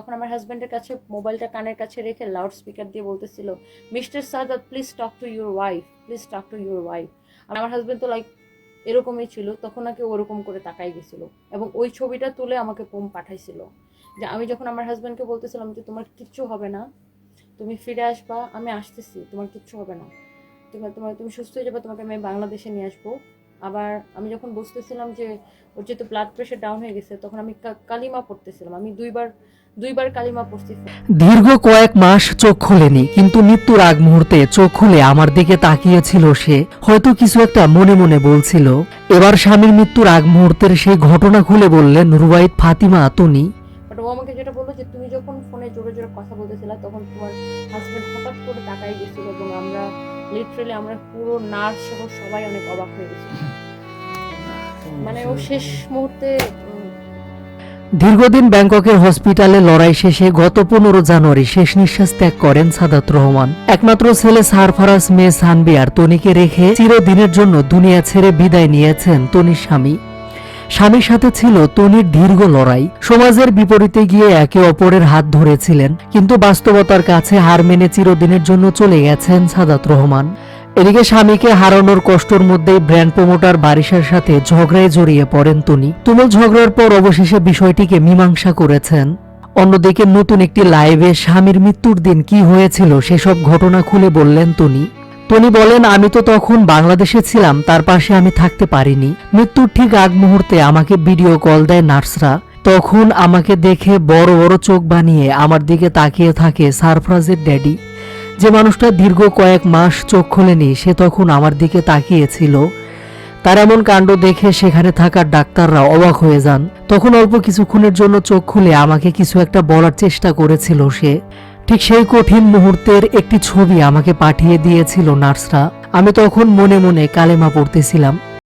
তখন আমার হাজব্যান্ডের কাছে মোবাইলটা কানের কাছে রেখে লাউড স্পিকার দিয়ে বলতেছিল mister Sadat please talk to your wife please talk to your wife আর আমার হাজব্যান্ড তো লাইক এরকমই ছিল, তখন নাকি ওরকম করে তাকাই গেছিল এবং ওই ছবিটা তুলে আমাকে পোম পাঠাইছিল যে আমি যখন আমার হাজব্যান্ডকে বলতেছিলাম যে, তোমার কিচ্ছু হবে না, তুমি ফিরে আসবা, আমি আসতেছি, তোমার কিচ্ছু হবে না তুমি তোমার, তুমি সুস্থ হয়ে যাবে, তোমাকে আমি বাংলাদেশে নিয়ে আসব। আবার আমি যখন বুঝতেছিলাম যে ওর যেহেতু ব্লাড প্রেশার ডাউন হয়ে গেছে তখন আমি কালিমা পড়তেছিলাম। আমি দুইবার দুইবার কালিমা পড়ছি দীর্ঘ কয়েক মাস চোখ খোলেনি কিন্তু মৃত্যুর আগ মুহূর্তে চোখ খুলে আমার দিকে তাকিয়েছিল সে। হয়তো কিছু একটা মনে মনে বলছিল এবার স্বামীর মৃত্যুর আগ মুহূর্তের সেই ঘটনা খুলে বললেন রুবাইদ ফাতিমা তনি বাট ও আমাকে যেটা বলল যে তুমি যখন ফোনে জোরে জোরে কথা বলতেছিলা তখন তোমার হাজব্যান্ড হঠাৎ করে তাকাই গেছিল এবং আমরা লিটারেলি আমরা পুরো নার্স সহ সবাই অনেক অবাক হয়ে গেছি মানে ও শেষ মুহূর্তে দীর্ঘদিন ব্যাংককের হসপিটালে লড়াই শেষে গত পনেরো জানুয়ারি শেষ নিঃশ্বাস ত্যাগ করেন সাদাত রহমান। একমাত্র ছেলে সারফারাজ মেয়ে সানবি আর তনিকে রেখে চিরদিনের জন্য দুনিয়া ছেড়ে বিদায় নিয়েছেন তনির স্বামী। স্বামীর সাথে ছিল তনির দীর্ঘ লড়াই। সমাজের বিপরীতে গিয়ে একে অপরের হাত ধরেছিলেন। কিন্তু বাস্তবতার কাছে হার মেনে চিরদিনের জন্য চলে গেছেন সাদাত রহমান। এদিকে স্বামীকে হারানোর কষ্টর মধ্যেই ব্র্যান্ড প্রমোটার বারিশার সাথে ঝগড়ায় জড়িয়ে পড়েন তনি তুমুল ঝগড়ার পর অবশেষে বিষয়টিকে মীমাংসা করেছেন। অন্যদিকে নতুন একটি লাইভে স্বামীর মৃত্যুর দিন কি হয়েছিল সেসব ঘটনা খুলে বললেন তনি তনি বলেন, আমি তো তখন বাংলাদেশে ছিলাম, তার পাশে আমি থাকতে পারিনি। মৃত্যুর ঠিক আগ মুহূর্তে আমাকে ভিডিও কল দেয় নার্সরা। তখন আমাকে দেখে বড় বড় চোখ বানিয়ে আমার দিকে তাকিয়ে থাকে সারফরাজের ড্যাডি। যে মানুষটা দীর্ঘ কয়েক মাস চোখ খোলেনি, সে তখন আমার দিকে তাকিয়েছিল। তার এমন কাণ্ড দেখে সেখানে থাকার ডাক্তাররা অবাক হয়ে যান। তখন অল্প কিছুক্ষণের জন্য চোখ খুলে আমাকে কিছু একটা বলার চেষ্টা করেছিল সে। ঠিক সেই কঠিন মুহূর্তের একটি ছবি আমাকে পাঠিয়ে দিয়েছিল নার্সরা। আমি তখন মনে মনে কালেমা পড়তেছিলাম।